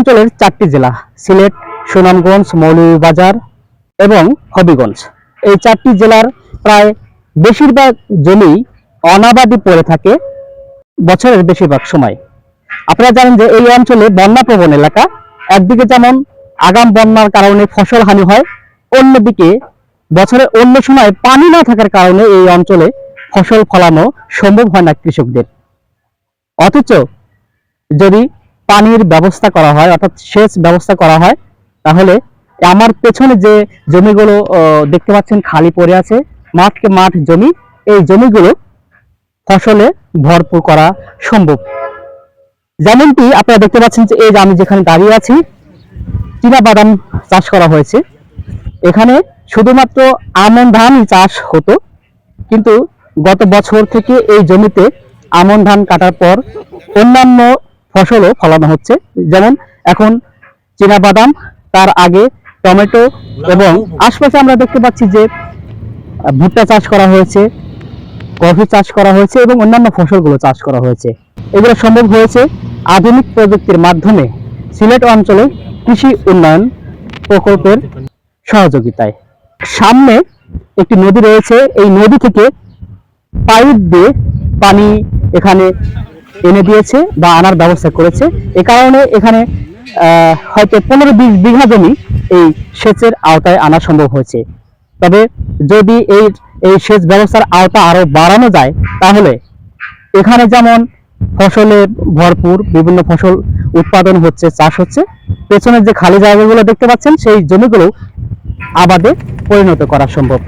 অঞ্চলের চারটি জেলা, সিলেট, সুনামগঞ্জ, মৌলভীবাজার এবং হবিগঞ্জ। এই চারটি জেলার প্রায় বেশিরভাগ জমি অনাবাদি পড়ে থাকে বছরের বেশিরভাগ সময়। আপনারা জানেন যে এই অঞ্চলে বন্যা প্রবণ এলাকা। একদিকে যেমন আগাম বন্যার কারণে ফসল হানি হয়, অন্যদিকে বছরের অন্য সময় পানি না থাকার কারণে এই অঞ্চলে ফসল ফলানো সম্ভব হয় না কৃষকদের। অথচ যদি পানির ব্যবস্থা করা হয়, অর্থাৎ সেচ ব্যবস্থা করা হয়। তাহলে আমার পেছনে যে জমিগুলো দেখতে পাচ্ছেন খালি পড়ে আছে, মাঠকে মাঠ জমি, এই জমিগুলো ফসলে ভরপুর করা সম্ভব। যেমনটি আপনারা দেখতে পাচ্ছেন যে, এই যে আমি যেখানে দাঁড়িয়ে আছি, চীনা বাদাম চাষ করা হয়েছে। এখানে শুধুমাত্র আমন ধানই চাষ হতো, কিন্তু গত বছর থেকে এই জমিতে আমন ধান কাটার পর অন্যান্য ফসলও ফলানো হচ্ছে। যেমন এখন বাদাম, তার আগে টমেটো এবং আশপাশে আমরা দেখতে পাচ্ছি যে ভুট্টা চাষ করা হয়েছে, কফি চাষ করা হয়েছে এবং অন্যান্য ফসলগুলো চাষ করা হয়েছে। এগুলো সম্ভব হয়েছে আধুনিক প্রযুক্তির মাধ্যমে সিলেট অঞ্চলে কৃষি উন্নয়ন প্রকল্পের সহযোগিতায়। সামনে একটি নদী রয়েছে, এই নদী থেকে পাইপ দিয়ে পানি এখানে এনে দিয়েছে বা আনার ব্যবস্থা করেছে। এ কারণে এখানে হয়তো পনেরো বিশ বিঘা জমি এই সেচের আওতায় আনা সম্ভব হয়েছে। তবে যদি এই এই সেচ ব্যবস্থার আওতা আরও বাড়ানো যায়, তাহলে এখানে যেমন ফসলে ভরপুর বিভিন্ন ফসল উৎপাদন হচ্ছে, চাষ হচ্ছে, পেছনের যে খালি জায়গাগুলো দেখতে পাচ্ছেন, সেই জমিগুলো আবাদে পরিণত করা সম্ভব।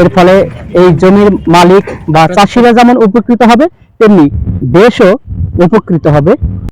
এর ফলে এই জমির মালিক বা চাষিরা যেমন উপকৃত হবে তেমনি দেশও উপকৃত হবে।